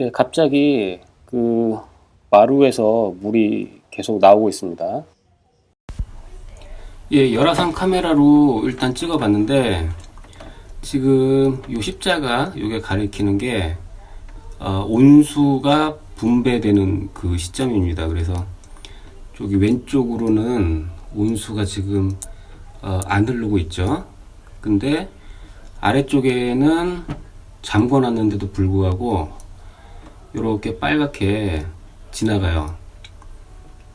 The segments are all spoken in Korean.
예, 갑자기 그 마루에서 물이 계속 나오고 있습니다. 예, 열화상 카메라로 일단 찍어봤는데 지금 이 십자가 이게 가리키는 게 어, 온수가 분배되는 그 시점입니다. 그래서 저기 왼쪽으로는 온수가 지금 어, 안 흐르고 있죠. 근데 아래쪽에는 잠궈놨는데도 불구하고 이렇게 빨갛게 지나가요.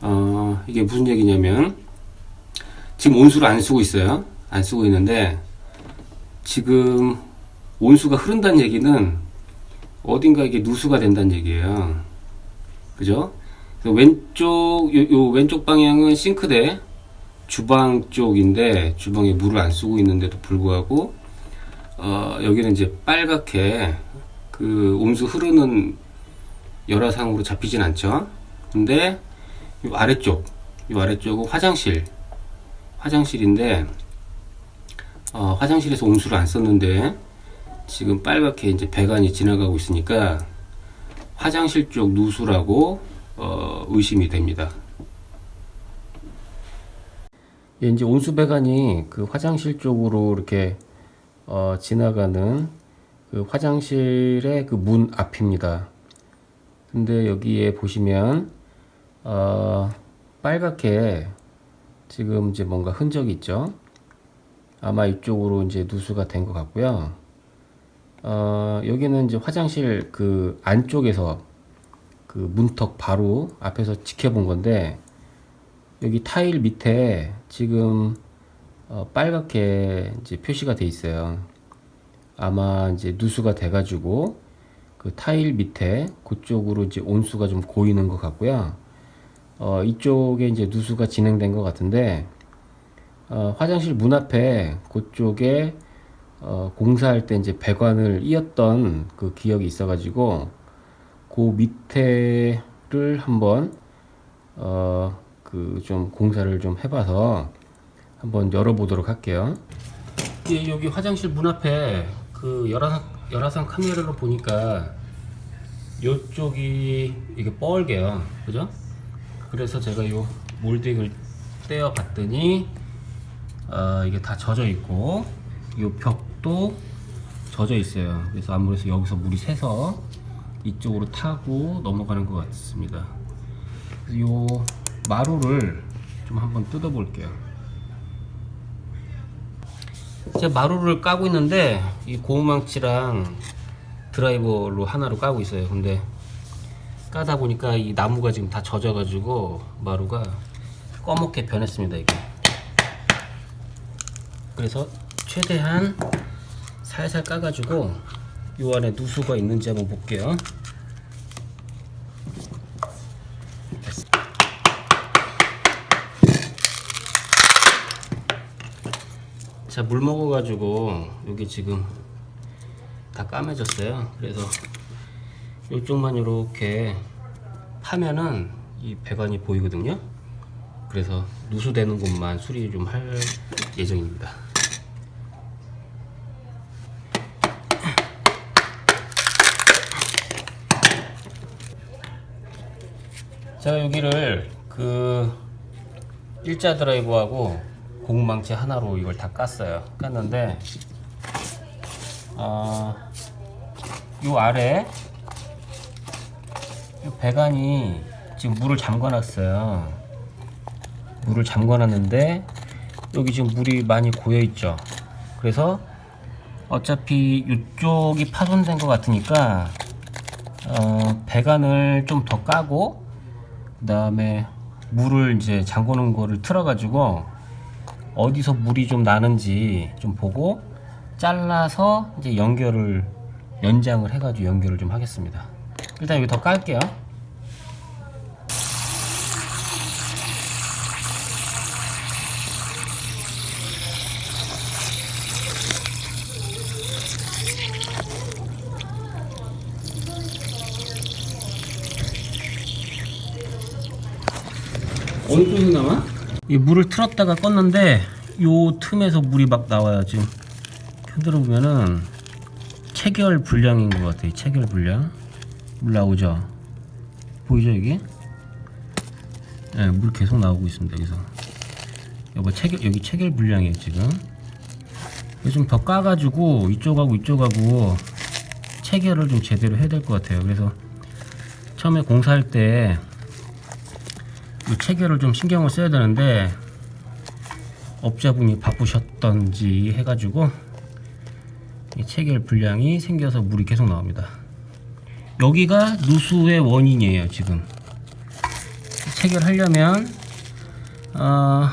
어, 이게 무슨 얘기냐면 지금 온수를 안 쓰고 있어요. 안 쓰고 있는데 지금 온수가 흐른다는 얘기는 어딘가 이게 누수가 된다는 얘기예요. 그죠? 왼쪽 요, 요 왼쪽 방향은 싱크대 주방 쪽인데 주방에 물을 안 쓰고 있는데도 불구하고 어, 여기는 이제 빨갛게 그 온수 흐르는 열화상으로 잡히진 않죠. 근데 이 아래쪽, 이 아래쪽은 화장실, 화장실인데 어, 화장실에서 온수를 안 썼는데 지금 빨갛게 이제 배관이 지나가고 있으니까 화장실 쪽 누수라고 어, 의심이 됩니다. 예, 이제 온수 배관이 그 화장실 쪽으로 이렇게 어, 지나가는 그 화장실의 그 문 앞입니다. 근데 여기에 보시면 어, 빨갛게 지금 이제 뭔가 흔적이 있죠. 아마 이쪽으로 이제 누수가 된 것 같고요. 어, 여기는 이제 화장실 그 안쪽에서 그 문턱 바로 앞에서 지켜본 건데 여기 타일 밑에 지금 어, 빨갛게 이제 표시가 돼 있어요. 아마 이제 누수가 돼가지고 그 타일 밑에 그쪽으로 이제 온수가 좀 고이는 것 같고요. 어, 이쪽에 이제 누수가 진행된 것 같은데 어, 화장실 문 앞에 그쪽에 어, 공사할 때 이제 배관을 이었던 그 기억이 있어가지고 그 밑에를 한번 어, 그 좀 공사를 좀 해봐서 한번 열어보도록 할게요. 예, 여기 화장실 문 앞에 그 열화상, 열화상 카메라로 보니까 이쪽이 이게 뻘개요. 그죠? 그래서 제가 요 몰딩을 떼어 봤더니 어, 이게 다 젖어 있고 요 벽도 젖어 있어요. 그래서 아무래도 여기서 물이 새서 이쪽으로 타고 넘어가는 것 같습니다. 요 마루를 좀 한번 뜯어 볼게요. 제가 마루를 까고 있는데 이 고무망치랑 드라이버로 하나로 까고 있어요. 근데 까다 보니까 이 나무가 지금 다 젖어 가지고 마루가 꺼멓게 변했습니다. 이게. 그래서 최대한 살살 까가지고 요 안에 누수가 있는지 한번 볼게요. 자, 물 먹어가지고 여기 지금 다 까매졌어요. 그래서 이쪽만 이렇게 파면은 이 배관이 보이거든요. 그래서 누수되는 곳만 수리 좀 할 예정입니다. 제가 여기를 그 일자 드라이버하고 고무망치 하나로 이걸 다 깠어요. 깠는데 어, 요 아래 요 배관이 지금 물을 잠궈놨어요. 물을 잠궈놨는데 여기 지금 물이 많이 고여 있죠. 그래서 어차피 이쪽이 파손된 것 같으니까 어, 배관을 좀 더 까고 그 다음에 물을 이제 잠궈놓은 거를 틀어가지고 어디서 물이 좀 나는지 좀 보고 잘라서 이제 연결을 연장을 해가지고 연결을 좀 하겠습니다. 일단 여기 더 깔게요. 어느 쪽에서? 이 물을 틀었다가 껐는데 요 틈에서 물이 막 나와요 지금. 흔들어 보면은 체결 불량인 것 같아요 체결 불량. 물 나오죠? 보이죠 여기? 네, 물 계속 나오고 있습니다 여기서. 여기 체결 여기 체결 불량이에요 지금. 좀더 까가지고 이쪽하고 이쪽하고 체결을 좀 제대로 해야 될 것 같아요. 그래서 처음에 공사할 때 이 체결을 좀 신경을 써야 되는데 업자분이 바쁘셨던지 해가지고 이 체결 불량이 생겨서 물이 계속 나옵니다. 여기가 누수의 원인이에요 지금. 체결하려면 어,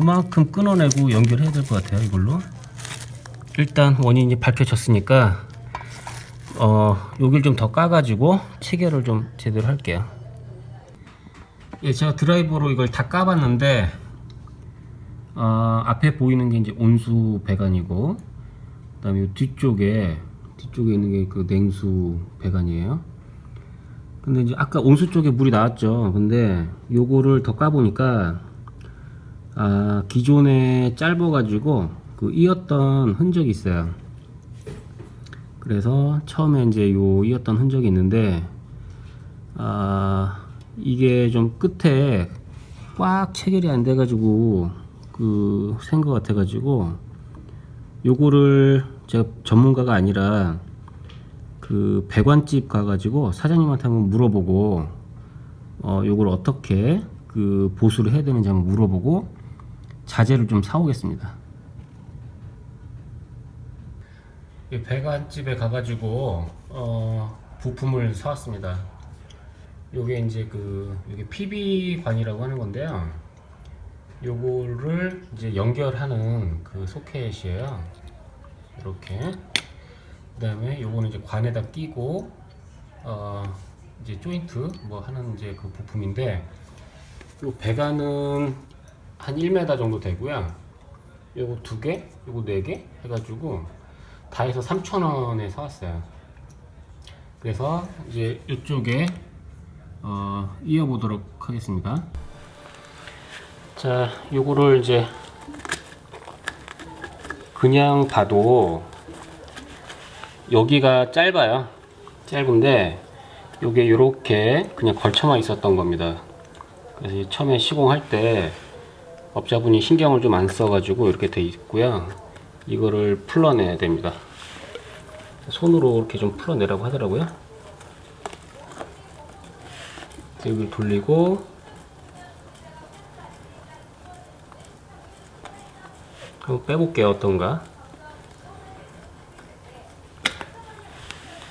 이만큼 끊어내고 연결해야 될 것 같아요 이걸로. 일단 원인이 밝혀졌으니까 어, 여길 좀 더 까가지고 체결을 좀 제대로 할게요 예, 제가 드라이버로 이걸 다 까봤는데 어, 앞에 보이는 게 이제 온수 배관이고 그다음에 이 뒤쪽에 뒤쪽에 있는 게 그 냉수 배관이에요. 근데 이제 아까 온수 쪽에 물이 나왔죠. 근데 요거를 더 까보니까 아 기존에 짧아가지고 그 이었던 흔적이 있어요. 그래서 처음에 이제 요 이었던 흔적이 있는데 아 이게 좀 끝에 꽉 체결이 안 돼가지고 그센것 같아가지고 요거를 제가 전문가가 아니라 그 배관집 가가지고 사장님한테 한번 물어보고 어 요걸 어떻게 그 보수를 해야 되는지 한번 물어보고 자재를 좀 사오겠습니다. 이 배관집에 가가지고 어 부품을 사왔습니다. 요게 이제 그 요게 PB관이라고 하는 건데요. 요거를 이제 연결하는 그 소켓이에요. 이렇게. 그다음에 요거는 이제 관에다 끼고 어 이제 조인트 뭐 하는 이제 그 부품인데 요 배관은 한 1m 정도 되고요. 요거 두 개, 요거 네 개 해가지고 다 해서 3,000원에 사왔어요. 그래서 이제 이쪽에 어, 이어보도록 하겠습니다. 자, 요거를 이제 그냥 봐도 여기가 짧아요. 짧은데 요게 요렇게 그냥 걸쳐만 있었던 겁니다. 그래서 이 처음에 시공할 때 업자분이 신경을 좀 안 써가지고 이렇게 돼 있고요. 이거를 풀러내야 됩니다. 손으로 이렇게 좀 풀어내라고 하더라고요. 여기를 돌리고 한번 빼볼게요 어떤가.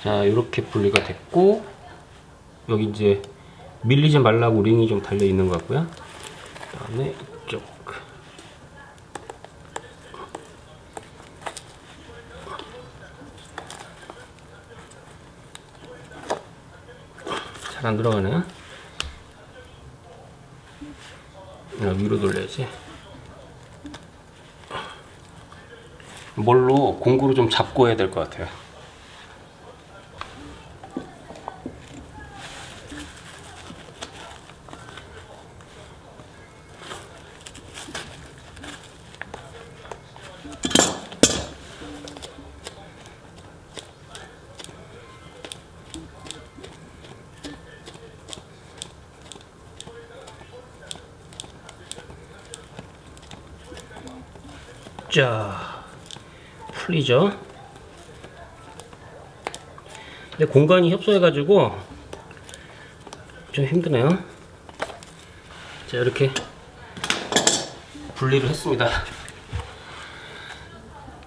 자 이렇게 분리가 됐고 여기 이제 밀리지 말라고 링이 좀 달려 있는 것 같고요. 그 다음에 이쪽. 잘 안 들어가네 야, 위로 돌려야지. 뭘로 공구로 좀 잡고 해야 될 것 같아요 자 풀리죠? 근데 공간이 협소해가지고 좀 힘드네요. 자 이렇게 분리를 했습니다.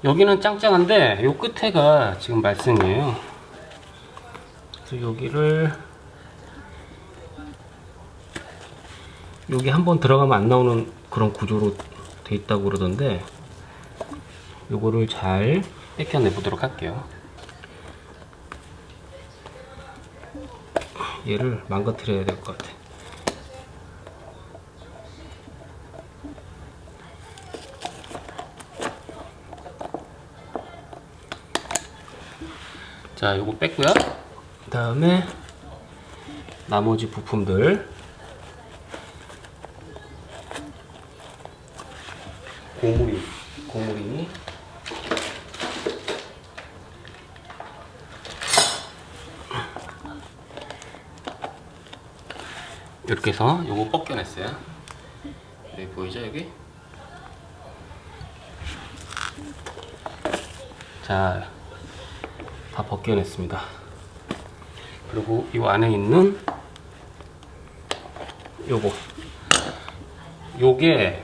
여기는 짱짱한데 요 끝에가 지금 말썽이에요. 그래서 여기를 여기 한번 들어가면 안 나오는 그런 구조로 돼 있다고 그러던데 요거를 잘 뺏겨내 보도록 할게요. 얘를 망가뜨려야 될 것 같아. 자, 요거 뺐고요. 그 다음에 나머지 부품들 고무리, 고무리 이렇게 해서 요거 벗겨냈어요. 여기 보이죠 여기? 자, 다 벗겨냈습니다. 그리고 이 안에 있는 요거 요게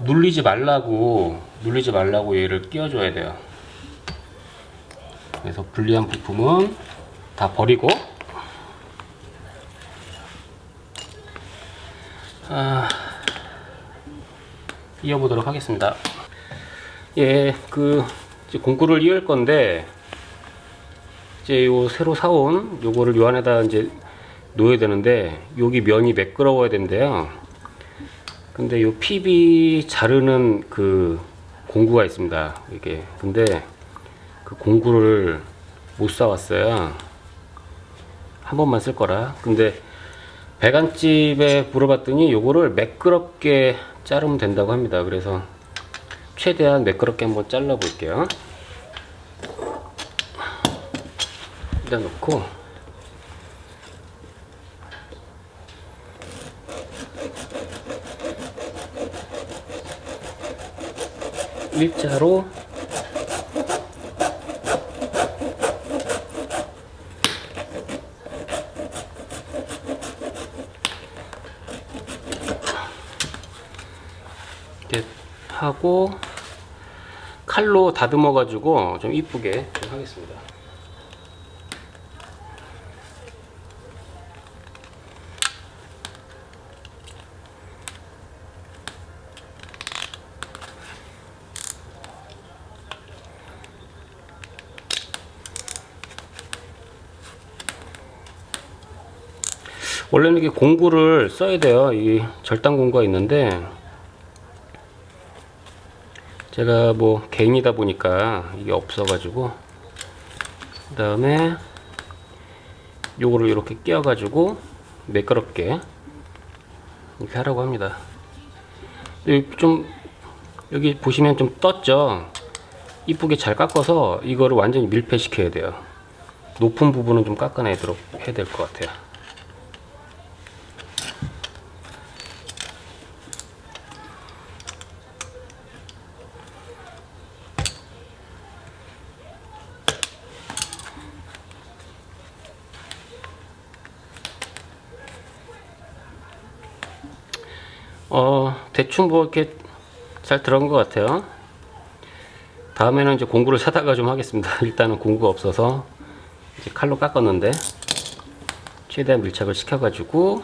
눌리지 말라고 눌리지 말라고 얘를 끼워줘야 돼요. 그래서 불리한 부품은 다 버리고 아, 이어보도록 하겠습니다. 예, 그 공구를 이을 건데 이제 요 새로 사온 요거를 요 안에다 이제 놓아야 되는데 여기 면이 매끄러워야 된대요. 근데 요 PB 자르는 그 공구가 있습니다. 이게 근데 그 공구를 못 사왔어요. 한 번만 쓸 거라. 근데 배관집에 물어봤더니 요거를 매끄럽게 자르면 된다고 합니다. 그래서 최대한 매끄럽게 한번 잘라 볼게요. 일단 놓고 일자로 하고 칼로 다듬어 가지고 좀 이쁘게 좀 하겠습니다. 원래는 이게 공구를 써야 돼요. 이 절단 공구가 있는데 제가 뭐 개인이다 보니까 이게 없어가지고 그 다음에 요거를 이렇게 끼워가지고 매끄럽게 이렇게 하라고 합니다. 좀 여기 보시면 좀 떴죠. 이쁘게 잘 깎아서 이거를 완전히 밀폐시켜야 돼요. 높은 부분은 좀 깎아내도록 해야 될 것 같아요. 어, 대충 뭐 이렇게 잘 들어간 것 같아요. 다음에는 이제 공구를 사다가 좀 하겠습니다. 일단은 공구가 없어서 이제 칼로 깎았는데 최대한 밀착을 시켜가지고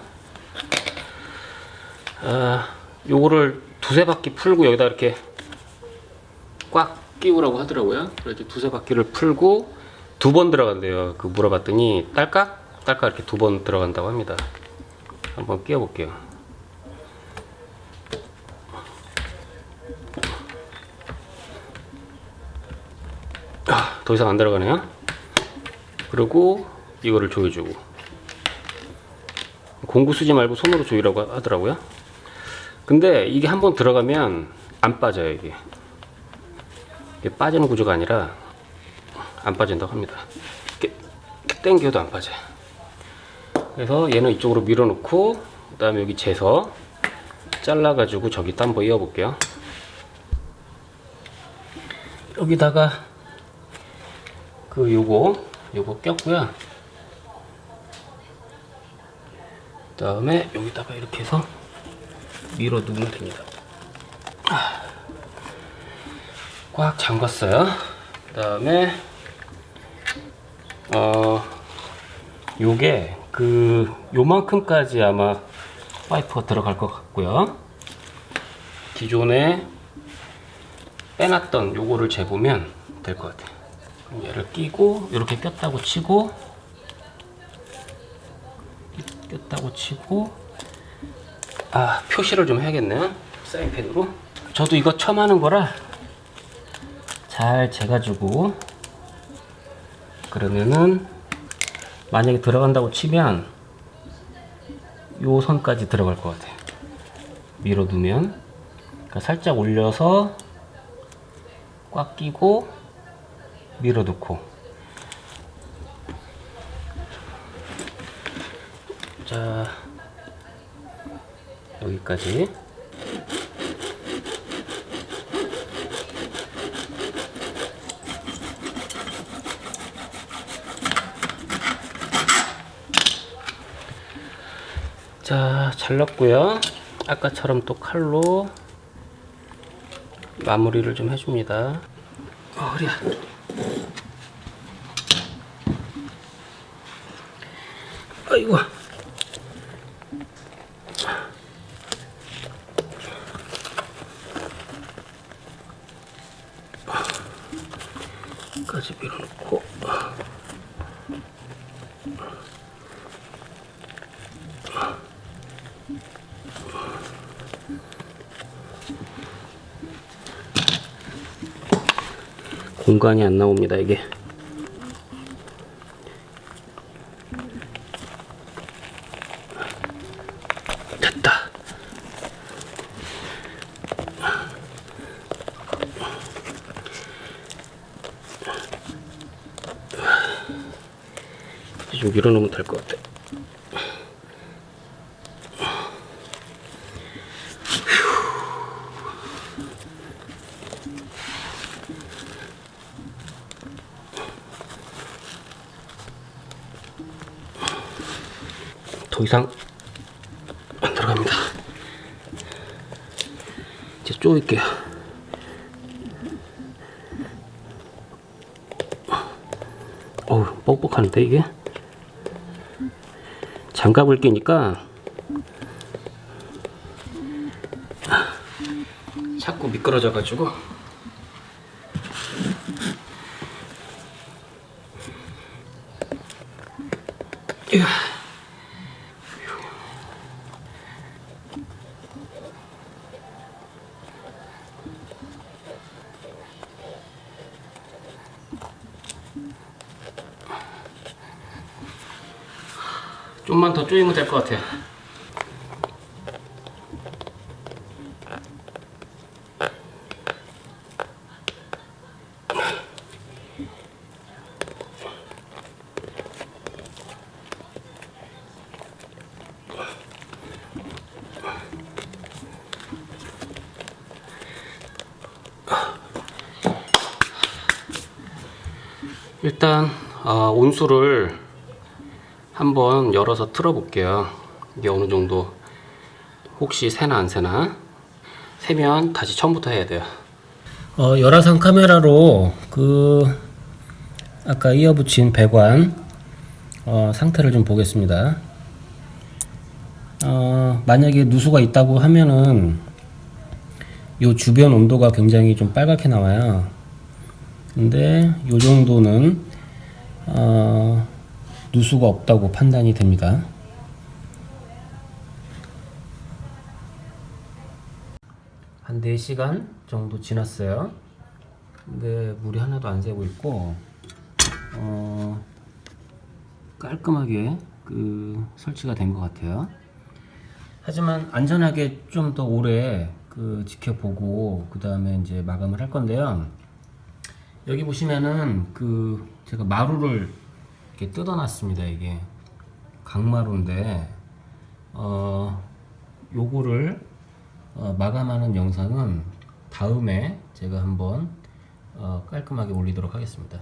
아, 요거를 두세 바퀴 풀고 여기다 이렇게 꽉 끼우라고 하더라고요. 그래서 두세 바퀴를 풀고 두 번 들어간대요. 그 물어봤더니 딸깍 딸깍 이렇게 두 번 들어간다고 합니다. 한번 끼워볼게요. 더 이상 안 들어가네요. 그리고 이거를 조여주고 공구 쓰지 말고 손으로 조이라고 하더라고요. 근데 이게 한번 들어가면 안 빠져요 이게. 이게 빠지는 구조가 아니라 안 빠진다고 합니다. 이렇게 당겨도 안 빠져요. 그래서 얘는 이쪽으로 밀어놓고 그 다음에 여기 재서 잘라가지고 저기 또 한번 이어볼게요. 여기다가 그 요거 요거 꼈고요. 그 다음에 여기다가 이렇게 해서 밀어 누르면 됩니다. 아. 꽉 잠갔어요. 그 다음에 어 요게 그 요만큼까지 아마 파이프가 들어갈 것 같고요. 기존에 빼놨던 요거를 재보면 될 것 같아요. 얘를 끼고 이렇게 꼈다고 치고 꼈다고 치고. 아 표시를 좀 해야겠네요 사인펜으로. 저도 이거 처음 하는 거라 잘 재가지고. 그러면은 만약에 들어간다고 치면 요 선까지 들어갈 것 같아요 밀어 두면. 그러니까 살짝 올려서 꽉 끼고 밀어 넣고 자 여기까지. 자, 잘랐고요. 아까처럼 또 칼로 마무리를 좀 해줍니다. 어, 허리야. 아이 공간이 안 나옵니다, 이게. 됐다. 좀 밀어놓으면 될 것 같아. 이제 쪼일게요. 어우, 뻑뻑한데, 이게? 장갑을 끼니까 자꾸 미끄러져가지고 좀만 더 쪼이면 될 것 같아요. 어, 온수를 한번 열어서 틀어 볼게요. 이게 어느 정도 혹시 새나 안 새나 새면 다시 처음부터 해야 돼요. 어, 열화상 카메라로 그 아까 이어 붙인 배관 어, 상태를 좀 보겠습니다. 어, 만약에 누수가 있다고 하면은 요 주변 온도가 굉장히 좀 빨갛게 나와요. 근데 요 정도는 어, 누수가 없다고 판단이 됩니다. 한 4시간 정도 지났어요. 근데 물이 하나도 안 새고 있고, 어, 깔끔하게 그 설치가 된 것 같아요. 하지만 안전하게 좀 더 오래 그 지켜보고, 그 다음에 이제 마감을 할 건데요. 여기 보시면은 그 제가 마루를 이렇게 뜯어놨습니다. 이게 강마루인데 어 요거를 어, 마감하는 영상은 다음에 제가 한번 어, 깔끔하게 올리도록 하겠습니다.